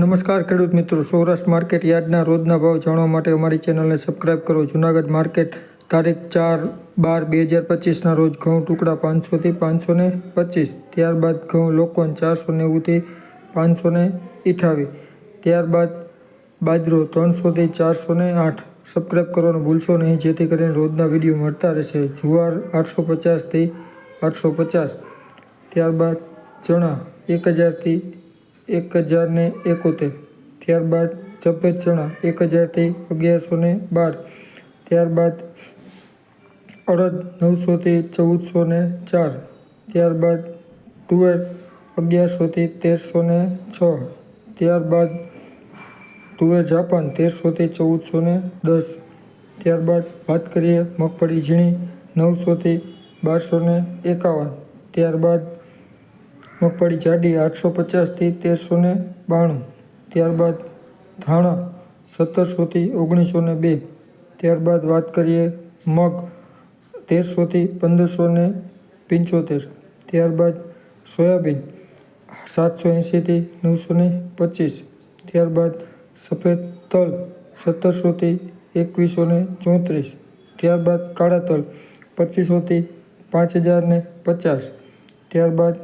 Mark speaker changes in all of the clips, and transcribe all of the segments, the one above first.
Speaker 1: નમસ્કાર, ખેડૂત મિત્રો. સૌરાષ્ટ્ર માર્કેટ યાર્ડના રોજના ભાવ જાણવા માટે અમારી ચેનલને સબસ્ક્રાઇબ કરો. જુનાગઢ માર્કેટ તારીખ ચાર બાર બે હજાર પચીસના રોજ ઘઉં ટુકડા પાંચસોથી પાંચસો ને પચીસ, ત્યારબાદ ઘઉં લોકોન ચારસો નેવુંથી પાંચસો ને ત્યારબાદ બાજરો ત્રણસોથી ચારસો ને આઠ. સબસ્ક્રાઇબ કરવાનું ભૂલશો નહીં, જેથી કરીને રોજના વીડિયો મળતા રહેશે. જુવાર આઠસો પચાસથી આઠસો પચાસ, ત્યારબાદ ચણા એક હજારથી એક હજાર ને એકોતેર. ત્યારબાદ સફેદ ચણા એક હજારથી અગિયારસો ને બાર. ત્યારબાદ અડદ નવસોથી ચૌદસો ને ચાર. ત્યારબાદ તુવેર અગિયારસોથી તેરસો ને છ. ત્યારબાદ તુવેર જાપાન તેરસોથી ચૌદસો ને દસ. ત્યારબાદ વાત કરીએ મગફળી ઝીણી નવસોથી બારસો ને એકાવન. ત્યારબાદ મગફળી જાડી આઠસો પચાસથી તેરસો ને બાણું, ત્યારબાદ ધાણા સત્તરસોથી ઓગણીસો ને બે, ત્યારબાદ વાત કરીએ મગ તેરસોથી પંદરસો ને પંચોતેર, ત્યારબાદ સોયાબીન સાતસો એંશીથી નવસો ને પચીસ, ત્યારબાદ સફેદ તલ સત્તરસોથી એકવીસો ને ચોત્રીસ, ત્યારબાદ કાળા તલ પચીસોથી પાંચ હજાર ને પચાસ, ત્યારબાદ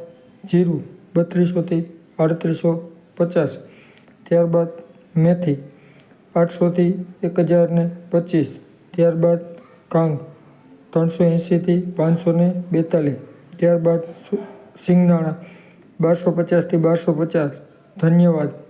Speaker 1: જીરું બત્રીસોથી આડત્રીસો પચાસ. ત્યારબાદ મેથી આઠસોથી એક હજાર ને પચીસ. ત્યારબાદ કાંગ ત્રણસો એંશીથી પાંચસો ને બેતાલીસ. ત્યારબાદ સિંગદાણા બારસો પચાસથી બારસો પચાસ. ધન્યવાદ.